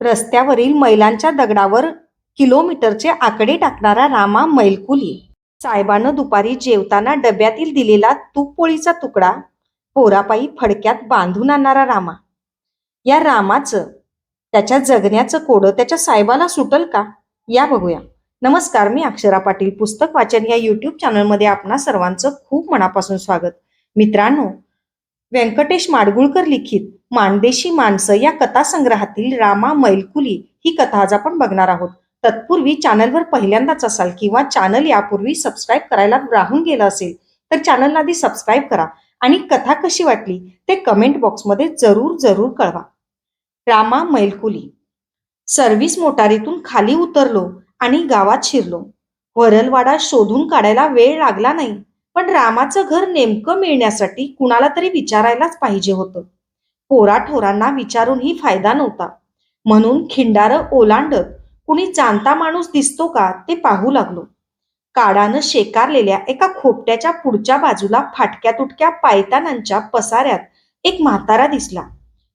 रस्त्यावरील मैलांच्या दगडावर किलोमीटरचे आकडे टाकणारा रामा मैलकुली. साहेबानं दुपारी जेवताना डब्यातील दिलेला तूपपोळीचा तुकडा पोरापायी फडक्यात बांधून आणणारा रामा. या रामाचं त्याच्या जगण्याचं कोडं त्याच्या साहेबाला सुटल का? या बघूया. नमस्कार मी अक्षरा पाटील पुस्तक वाचन या युट्यूब चॅनलमध्ये आपणा सर्वांचं खूप मनापासून स्वागत. मित्रांनो व्यंकटेश माडगुळकर लिखित माणदेशी माणसं या कथासंग्रहातील रामा मैलकुली ही कथा आज आपण बघणार आहोत. तत्पूर्वी चॅनलवर पहिल्यांदाच असाल किंवा चॅनल यापूर्वी सबस्क्राईब करायला राहून गेलं असेल तर चॅनलला आधी सबस्क्राईब करा आणि कथा कशी वाटली ते कमेंट बॉक्समध्ये जरूर जरूर कळवा. रामा मैलकुली. सर्व्हिस मोटारीतून खाली उतरलो आणि गावात शिरलो. वरलवाडा शोधून काढायला वेळ लागला नाही पण रामाचं घर नेमकं मिळण्यासाठी कुणाला तरी विचारायलाच पाहिजे होतं. पोराठोरांना विचारूनही फायदा नव्हता. म्हणून खिंडार ओलांडत कुणी जाणता माणूस दिसतो का ते पाहू लागलो. काडानं शेकारलेल्या एका खोपट्याच्या पुढच्या बाजूला फाटक्या तुटक्या पायतानांच्या पसाऱ्यात एक म्हातारा दिसला.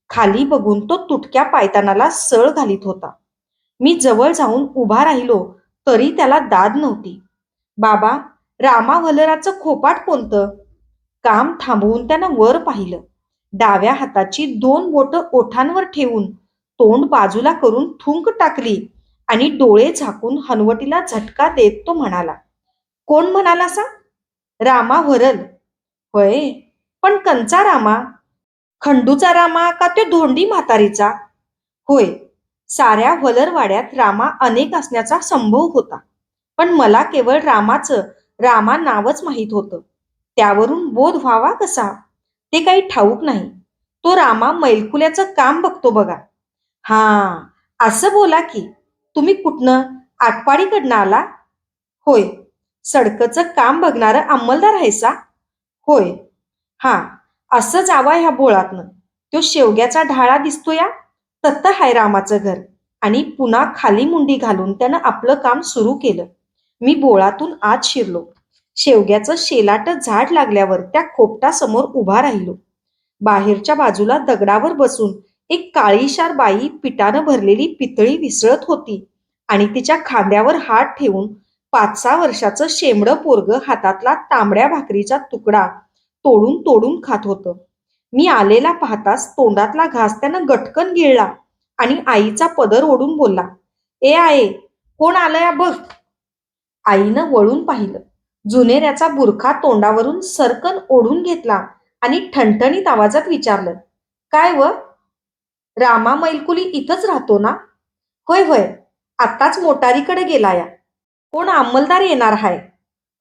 खाली बघून तो तुटक्या पायतानाला सळ घालीत होता. मी जवळ जाऊन उभा राहिलो तरी त्याला दाद नव्हती. बाबा रामा वलराचं खोपाट कोणतं? काम थांबवून त्यानं वर पाहिलं. डाव्या हाताची दोन बोट ओठांवर ठेवून तोंड बाजूला करून थुंक टाकली आणि डोळे झाकून हनवटीला झटका देत तो म्हणाला कोण म्हणाला सा रामा वरल. होय पण कंचा रामा? खंडूचा रामा का त्यो धोंडी म्हातारीचा? होय साऱ्या वलरवाड्यात रामा अनेक असण्याचा संभव होता पण मला केवळ रामाचं रामा नावच माहीत होतं. त्यावरून बोध व्हावा कसा? ते काही ठाऊक नाही. तो रामा मैलकुल्याचं काम बघतो बघा. हा असं बोला की तुम्ही कुठनं? आटपाडीकडनं आला? होय. सडकचं काम बघणारं अंमलदार आहेसा होय. हा असं जावा ह्या बोळातनं. तो शेवग्याचा ढाळा दिसतो या तत्त हाय रामाचं घर. आणि पुन्हा खाली मुंडी घालून त्यानं आपलं काम सुरू केलं. मी बोळातून आत शिरलो. शेवग्याचं शेलाट झाड लागल्यावर त्या खोपटासमोर उभा राहिलो. बाहेरच्या बाजूला दगडावर बसून एक काळीशार बाई पिठानं भरलेली पितळी विसळत होती आणि तिच्या खांद्यावर हात ठेवून पाच सहा वर्षाचं शेंबडं पोरग हातातला तांबड्या भाकरीचा तुकडा तोडून तोडून खात होतं. मी आलेला पाहताच तोंडातला घास त्यानं गटकन गिळला आणि आईचा पदर ओढून बोलला ए आहे कोण आलंय बघ. आईनं वळून पाहिलं. जुनेऱ्याचा बुरखा तोंडावरून सरकन ओढून घेतला आणि ठणठणीत आवाजात विचारलं काय व? रामा मैलकुली इथंच राहतो ना? होय होय आत्ताच मोटारीकडे गेला या कोण अंमलदार येणार हाय?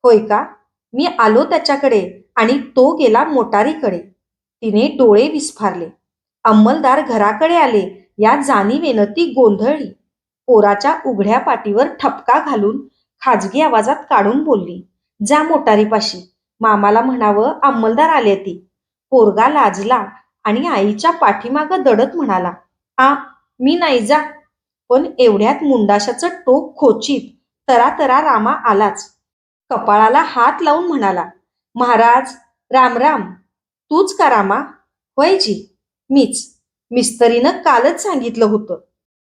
होय का? मी आलो त्याच्याकडे आणि तो गेला मोटारीकडे. तिने डोळे विस्फारले. अंमलदार घराकडे आले या जाणीवेनं ती गोंधळली. पोराच्या उघड्या पाठीवर ठपका घालून खाजगी आवाजात काढून बोलली. जा मोटारीपाशी. मामाला म्हणावं अंमलदार आले ती पोरगा लाजला आणि आईच्या पाठीमागं दडत म्हणाला आ मी नाही जा. पण एवढ्यात मुंडाशाचं टोक खोचीत तरा तरा रामा आलाच. कपाळाला हात लावून म्हणाला महाराज राम राम. तूच का रामा? होय जी मीच. मिस्तरीनं कालच सांगितलं होतं.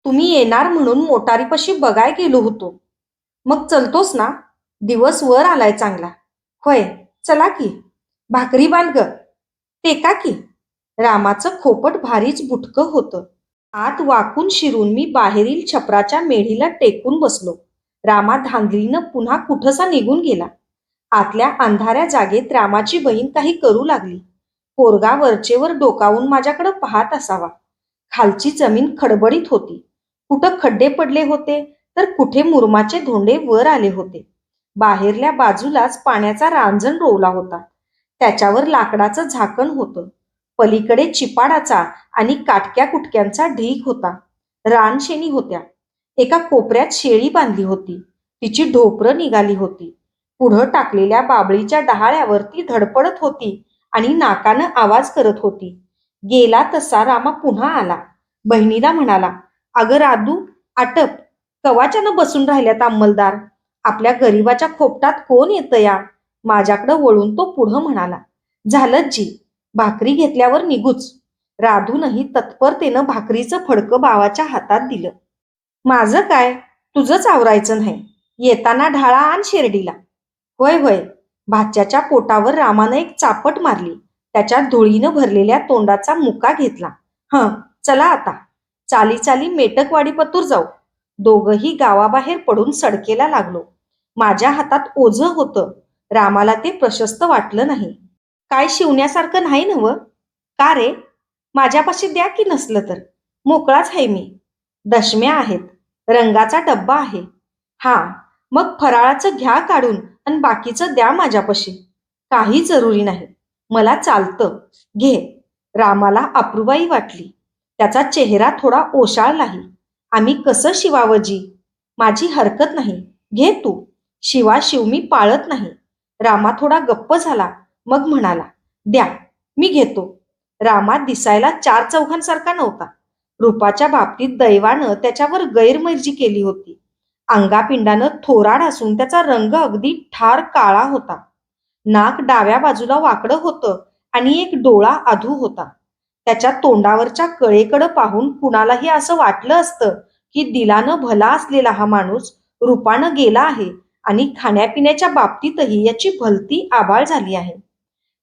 तुम्ही येणार म्हणून मोटारीपाशी बघाय गेलो होतो. मग चलतोस ना? दिवस वर आलाय चांगला. होय चला की. भाकरी बांध ग. टेका की. रामाचं खोपट भारीच बुटकं होतं. आत वाकून शिरून मी बाहेरील छपराच्या मेढीला टेकून बसलो. रामा धांगलीनं पुन्हा कुठसा निघून गेला. आतल्या अंधाऱ्या जागेत रामाची बहीण काही करू लागली. पोरगा वरचेवर डोकावून माझ्याकडे पाहत असावा. खालची जमीन खडबडीत होती. कुठं खड्डे पडले होते तर कुठे मुरमाचे धोंडे वर आले होते. बाहेरल्या बाजूलाच पाण्याचा रांजण रोवला होता. त्याच्यावर लाकडाचं झाकण होतं. पलीकडे चिपाडाचा आणि काटक्या कुटक्यांचा ढीग होता. रानशेणी होत्या. एका कोपऱ्यात शेळी बांधली होती. तिची ढोपरं निघाली होती. पुढं टाकलेल्या बाबळीच्या डहाळ्यावर ती धडपडत होती आणि नाकानं आवाज करत होती. गेला तसा रामा पुन्हा आला. बहिणीला म्हणाला अगं रादू आटप. कवाच्यानं बसून राहिल्यात अंमलदार? आपल्या गरीबाच्या खोपटात कोण येतं या? माझ्याकडं वळून तो पुढं म्हणाला. झालंच जी. भाकरी घेतल्यावर निघूच. राधूनही तत्परतेनं भाकरीचं फडकं बावाच्या हातात दिलं. माझं काय? तुझंच आवरायचं नाही. येताना ढाळा आण शिर्डीला. होय होय. भाच्याच्या पोटावर रामानं एक चापट मारली. त्याच्या धुळीनं भरलेल्या तोंडाचा मुका घेतला. हं चला आता. चाली चाली मेटकवाडी पतूर जाऊ. दोघही गावाबाहेर पडून सडकेला लागलो. माझ्या हातात ओझं होतं. रामाला ते प्रशस्त वाटलं नाही. काय शिवण्यासारखं नाही नव. का रे? माझ्यापाशी द्या की नसलं तर. मोकळाच आहे मी. दशम्या आहेत. रंगाचा डब्बा आहे. हा मग फराळाचं घ्या काढून आणि बाकीचं द्या माझ्यापाशी. काही जरुरी नाही. मला चालतं. घे. रामाला अप्रुबाई वाटली. त्याचा चेहरा थोडा ओशाळलाही आम्ही कसं शिवावं जी? माझी हरकत नाही. घे तू. शिवा शिवमी पाळत नाही. रामा थोडा गप्प झाला. मग म्हणाला द्या मी घेतो. रामा दिसायला चार चौघांसारखा नव्हता. रूपाच्या बाबतीत दैवानं त्याच्यावर गैरमर्जी केली होती. अंगापिंडानं थोराड असून त्याचा रंग अगदी ठार काळा होता. नाक डाव्या बाजूला वाकडं होतं आणि एक डोळा आधू होता. त्याच्या तोंडावरच्या कळेकडं पाहून कुणालाही असं वाटलं असतं की दिलानं भला असलेला हा माणूस रूपानं गेला आहे आणि खाण्यापिण्याच्या बाबतीतही याची भलती आबाळ झाली आहे.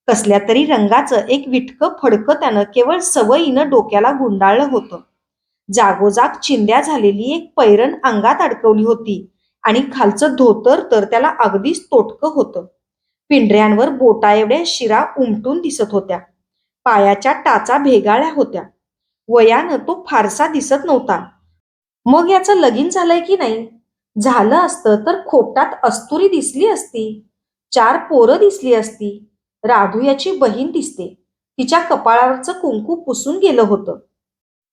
कसल्या तरी रंगाचं एक विटकं फडकं त्यानं केवळ सवयीनं डोक्याला गुंडाळलं होतं. जागोजाग चिंद्या झालेली एक पैरण अंगात अडकवली होती आणि खालचं धोतर तर त्याला अगदीच तोटकं होतं. पिंढऱ्यांवर बोटा एवढ्या शिरा उमटून दिसत होत्या. पायाच्या टाचा भेगाळ्या होत्या. वयानं तो फारसा दिसत नव्हता. मग याचं लगीन झालंय की नाही? झालं असतं तर खोपटात अस्तुरी दिसली असती. चार पोरं दिसली असती. राधू याची बहीण दिसते. तिच्या कपाळावरचं कुंकू पुसून गेलं होतं.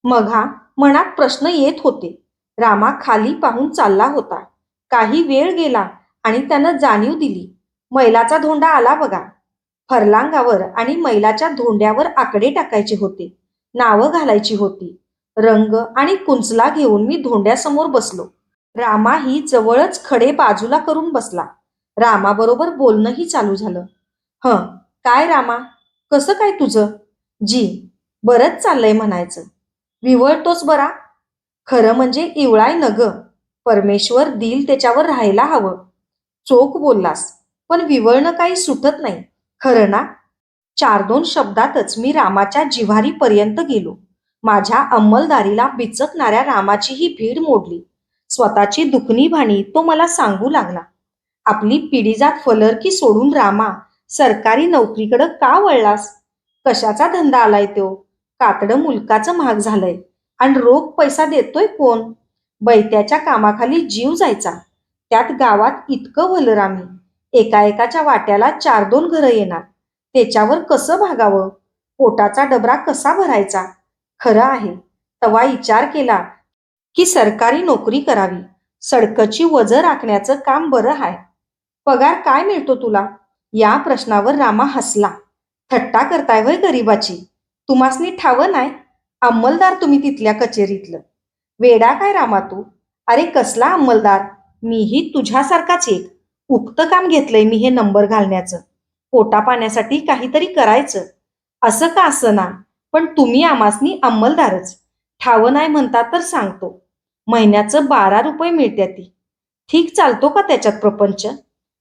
मघा मनात प्रश्न येत होते. रामा खाली पाहून चालला होता. काही वेळ गेला आणि त्यानं जाणीव दिली. मैलाचा धोंडा आला बघा. फरलांगावर आणि मैलाच्या धोंड्यावर आकडे टाकायचे होते. नावं घालायची होती. रंग आणि कुंचला घेऊन मी धोंड्यासमोर बसलो. रामा ही जवळच खडे बाजूला करून बसला. रामाबरोबर बोलणंही चालू झालं. हं काय रामा? कसं काय तुझं? जी बरंच चाललंय म्हणायचं. विवळतोच बरा. खरं म्हणजे इवळाय न ग परमेश्वर दिल त्याच्यावर राहायला हवं. चोख बोललास पण विवळणं काही सुटत नाही. खरं ना? चार दोन शब्दातच मी रामाच्या जिव्हारीपर्यंत गेलो. माझ्या अंमलदारीला बिचकणाऱ्या रामाची ही भीड मोडली. स्वतःची दुखणी भाणी तो मला सांगू लागला. आपली पिढीजात फलरकी सोडून रामा सरकारी नोकरीकडं का वळलास? कशाचा धंदा आलाय तो? कातडं मुलकाचं महाग झालंय. आणि रोख पैसा देतोय कोण? बैत्याच्या कामाखाली जीव जायचा. त्यात गावात इतकं भलरामी एका एकाच्या वाट्याला चार दोन घरं येणार. त्याच्यावर कसं भागावं? पोटाचा डबरा कसा भरायचा? खरं आहे. तवा विचार केला की सरकारी नोकरी करावी. सडकची वजं राखण्याचं काम बरं आहे पगार काय मिळतो तुला? या प्रश्नावर रामा हसला. थट्टा करताय वय गरीबाची? तुम्हासनी ठावं नाही अंमलदार तुम्ही तिथल्या कचेरीतलं. वेडा काय रामा तू? अरे कसला अंमलदार? मीही तुझ्यासारखाच एक. उक्त काम घेतलंय मी हे नंबर घालण्याचं. पोटा पाण्यासाठी काहीतरी करायचं. असं का असं ना? पण तुम्ही आमासनी अंमलदारच. ठावं नाही म्हणता तर सांगतो. महिन्याचं बारा रुपये मिळत्या ती. ठीक चालतो का त्याच्यात प्रपंच?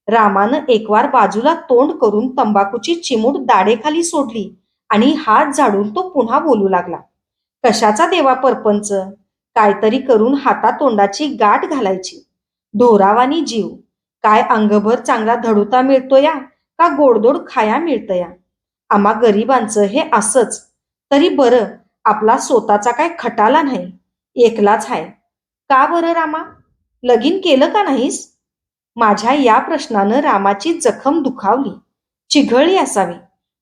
रामानं एकवार बाजूला तोंड करून तंबाखूची चिमूट दाढेखाली सोडली आणि हात झाडून तो पुन्हा बोलू लागला. कशाचा देवा परपंच? काहीतरी करून हातातोंडाची गाठ घालायची. ढोरावानी जीव. काय अंगभर चांगला धडुता मिळतो या का गोडदोड खाया मिळतं या आम्हा गरिबांचं हे असंच. तरी बरं आपला स्वतःचा काय खटाला नाही. एकलाच आहे का बरं रामा? लगीन केलं का नाहीस? माझ्या या प्रश्नानं रामाची जखम दुखावली. चिघळली असावी.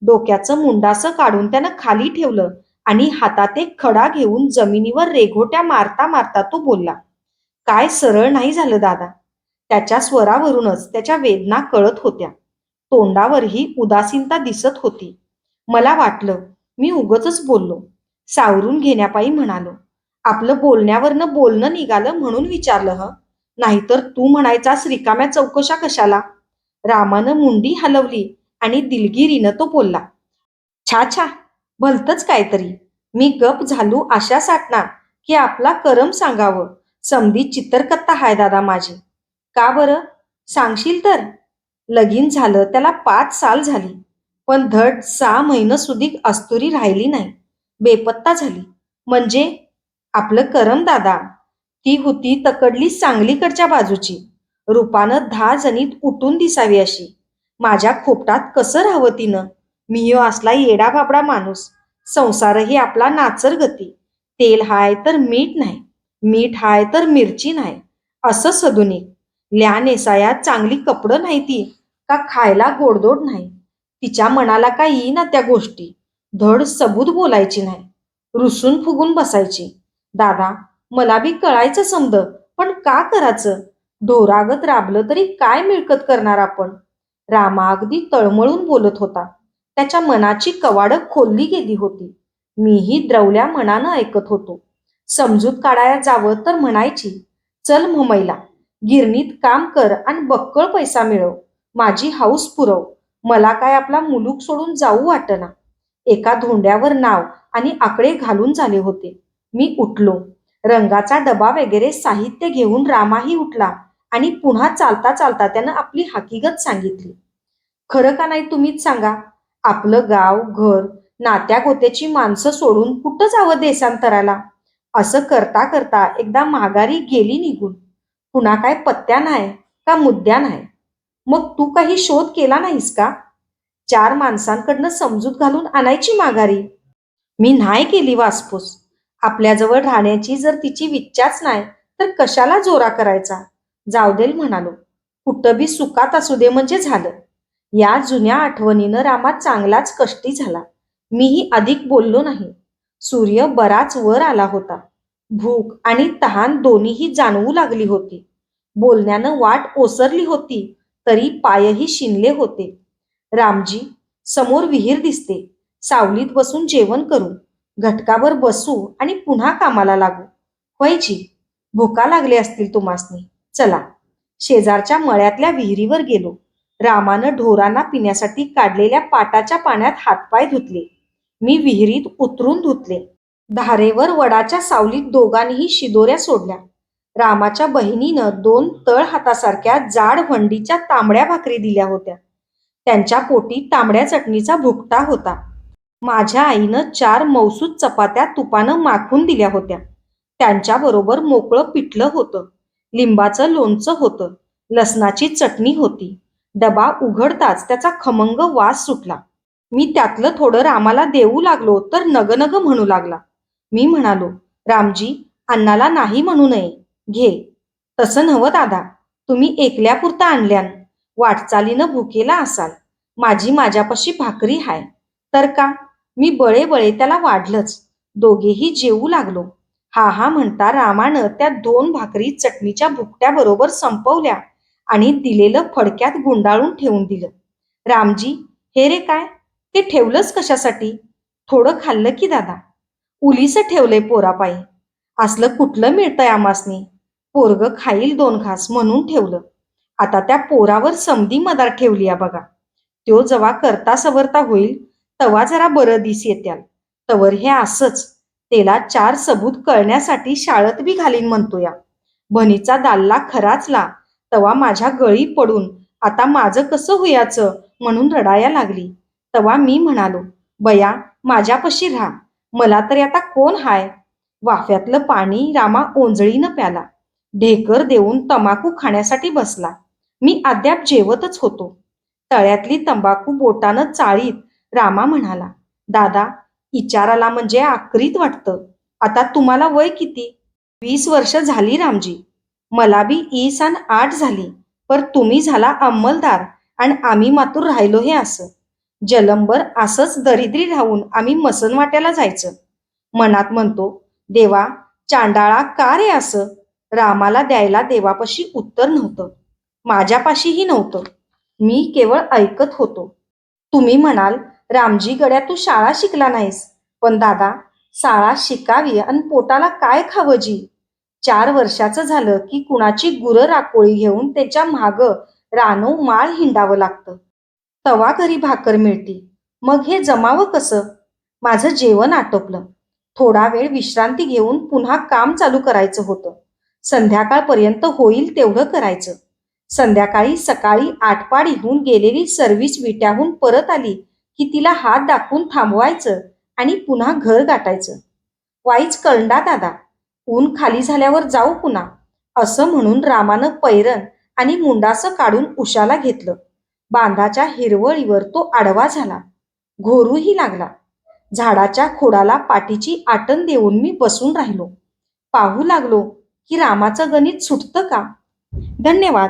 डोक्याचं मुंडासं काढून त्यानं खाली ठेवलं आणि हातात एक खडा घेऊन जमिनीवर रेघोट्या मारता मारता तो बोलला काय सरळ नाही झालं दादा. त्याच्या स्वरावरूनच त्याच्या वेदना कळत होत्या. तोंडावरही उदासीनता दिसत होती. मला वाटलं मी उगच बोललो. सावरून घेण्यापायी म्हणालो आपलं बोलण्यावरनं बोलणं निघालं म्हणून विचारलं ह. नाहीतर तू म्हणायचास रिकाम्या चौकशा कशाला? रामानं मुंडी हलवली आणि दिलगिरीनं तो बोलला छा छा भलतच काहीतरी. मी गप झालू आशा साठणार की आपला करम सांगावं. समधी चित्रकत्ता हाय दादा माझी. का बरं? सांगशील तर? लगीन झालं त्याला पाच साल झाली. पण धड सहा महिनं सुधीक अस्तुरी राहिली नाही. बेपत्ता झाली. म्हणजे? आपलं करम दादा. ती होती तकडली सांगलीकडच्या बाजूची. रूपानं दहा जणीत उठून दिसावी अशी. माझ्या खोपटात कसं राहावं तिनं? मी हो असला येडा बाबडा माणूस. संसारही आपला नाचर गती तेल हाय तर मीठ नाही. मीठ हाय तर मिरची नाही. असं सदुनी. ल्या नेसायात चांगली कपडं नाही ती. का खायला गोडदोड नाही? तिच्या मनाला का येईना त्या गोष्टी? धड सबूत बोलायची नाही. रुसून फुगून बसायची. दादा मला बी कळायचं समद पण का करायचं? ढोरागत राबलं तरी काय मिळकत करणार आपण? रामा अगदी तळमळून बोलत होता. त्याच्या मनाची कवाडं खोलली गेली होती. मीही द्रवल्या मनानं ऐकत होतो. समजूत काढायला जावं तर म्हणायची. चल मुंबईला गिरणीत काम कर आणि बक्कळ पैसा मिळव. माझी हाऊस पुरव. मला काय आपला मुलूक सोडून जाऊ वाटना. एका धोंड्यावर नाव आणि आकडे घालून झाले होते. मी उठलो. रंगाचा डबा वगैरे साहित्य घेऊन रामाही उठला आणि पुन्हा चालता चालता त्यानं आपली हकीकत सांगितली. खरं का नाही तुम्हीच सांगा? आपलं गाव घर नात्या गोत्याची माणसं सोडून कुठं जावं देशांतराला? असं करता करता एकदा माघारी गेली निघून. पुन्हा काय पत्त्या नाही का मुद्द्या नाही? मग तू काही शोध केला नाहीस का? चार माणसांकडनं समजूत घालून आणायची माघारी. मी नाही केली वासपूस. आपल्याजवळ राहण्याची जर तिची विच्छाच नाही तर कशाला जोरा करायचा? जावदेल म्हणालो. कुठं बी सुखात असू दे म्हणजे झालं. या जुन्या आठवणीनं रामा चांगलाच कष्टी झाला. मीही अधिक बोललो नाही. सूर्य बराच वर आला होता. भूक आणि तहान दोन्हीही जाणवू लागली होती. बोलण्यानं वाट ओसरली होती तरी पायही शिनले होते. रामजी समोर विहीर दिसते. सावलीत बसून जेवण करू. घटकावर बसू आणि पुन्हा कामाला लागू. व्हायची भुका लागले असतील तुम्हासनी. चला शेजारच्या मळ्यातल्या विहिरीवर गेलो. रामानं ढोरांना पिण्यासाठी काढलेल्या पाटाच्या पाण्यात हातपाय धुतले. मी विहिरीत उतरून धुतले. धारेवर वडाच्या सावलीत दोघांनीही शिदोऱ्या सोडल्या. रामाच्या बहिणीनं दोन तळ हातासारख्या जाड वंडीच्या तांबड्या भाकरी दिल्या होत्या. त्यांच्या पोटी तांबड्या चटणीचा भुकटा होता. माझ्या आईनं चार मौसूद चपात्या तुपानं माखून दिल्या होत्या. त्यांच्याबरोबर मोकळं पिठलं होतं. लिंबाचं लोणचं होतं. लसणाची चटणी होती. डबा उघडताच त्याचा खमंग वास सुटला. मी त्यातलं थोडं रामाला देऊ लागलो तर नगनग म्हणू लागला. मी म्हणालो रामजी अण्णाला नाही म्हणू नये. घे. तसं नवं दादा. तुम्ही एकल्यापुरता आणल्यान. वाटचालीनं भुकेला असाल. माझी माझ्यापाशी भाकरी हाय. तर का? मी बळे बळे त्याला वाढलंच. दोघेही जेवू लागलो. हा हा म्हणता रामानं त्या दोन भाकरी चटणीच्या भुकट्याबरोबर संपवल्या आणि दिलेलं फडक्यात गुंडाळून ठेवून दिलं. रामजी हे रे काय? ते ठेवलंच कशासाठी? थोडं खाल्लं की दादा? उलीचं ठेवलंय पोरापायी. असलं कुठलं मिळतंय आमासनी? पोरग खाईल दोन घास म्हणून ठेवलं. आता त्या पोरावर समधी मदार ठेवली या बघा. त्यो जवा करता सवरता होईल तवा जरा बरं दिस येत्याल तवर हे असंच. त्याला चार सबूत कळण्यासाठी शाळेत बी घालीन म्हणतो या बनीचा दाल्ला खराचला. तवा माझ्या गळी पडून आता माझं कसं होयाचं म्हणून रडाया लागली. तवा मी म्हणालो बया माझ्यापाशी राहा. मला तरी आता कोण हाय? वाफ्यातलं पाणी रामा ओंजळीनं प्याला. ढेकर देऊन तंबाखू खाण्यासाठी बसला. मी अद्याप जेवतच होतो. तळ्यातली तंबाखू बोटानं चाळीत रामा म्हणाला दादा इचाराला म्हणजे आकरीत वाटतं. आता तुम्हाला वय किती? वीस वर्ष झाली रामजी. मला बी ई आणि आठ झाली पर तुम्ही झाला अंमलदार आणि आम्ही मातूर राहिलो हे असं. जलंबर असंच दरिद्री राहून आम्ही मसनवाट्याला जायचं. मनात म्हणतो देवा चांडाळा का रे असं? रामाला द्यायला देवापाशी उत्तर नव्हतं. माझ्यापाशीही नव्हतं. मी केवळ ऐकत होतो. तुम्ही म्हणाल रामजी गड्या तू शाळा शिकला नाहीस. पण दादा शाळा शिकावी आणि पोटाला काय खावं जी? चार वर्षाचं झालं की कुणाची गुरं राकोळी घेऊन त्याच्या माग रानो माळ हिंडावं लागतं. तवा घरी भाकर मिळती. मग हे जमावं कसं? माझं जेवण आटोपलं. थोडा वेळ विश्रांती घेऊन पुन्हा काम चालू करायचं होतं. संध्याकाळपर्यंत होईल तेवढं करायचं. संध्याकाळी सकाळी आठपाडीहून गेलेली सर्व्हिस विट्याहून परत आली. की तिला हात दाखवून थांबवायचं आणि पुन्हा घर गाठायचं. वाईच कळंडा दादा ऊन खाली झाल्यावर जाऊ पुन्हा असं म्हणून रामानं पैरण आणि मुंडासं काढून उशाला घेतलं. बांधाच्या हिरवळीवर तो आडवा झाला. घोरूही लागला. झाडाच्या खोडाला पाठीची आटण देऊन मी बसून राहिलो. पाहू लागलो की रामाचं गणित सुटतं का? धन्यवाद.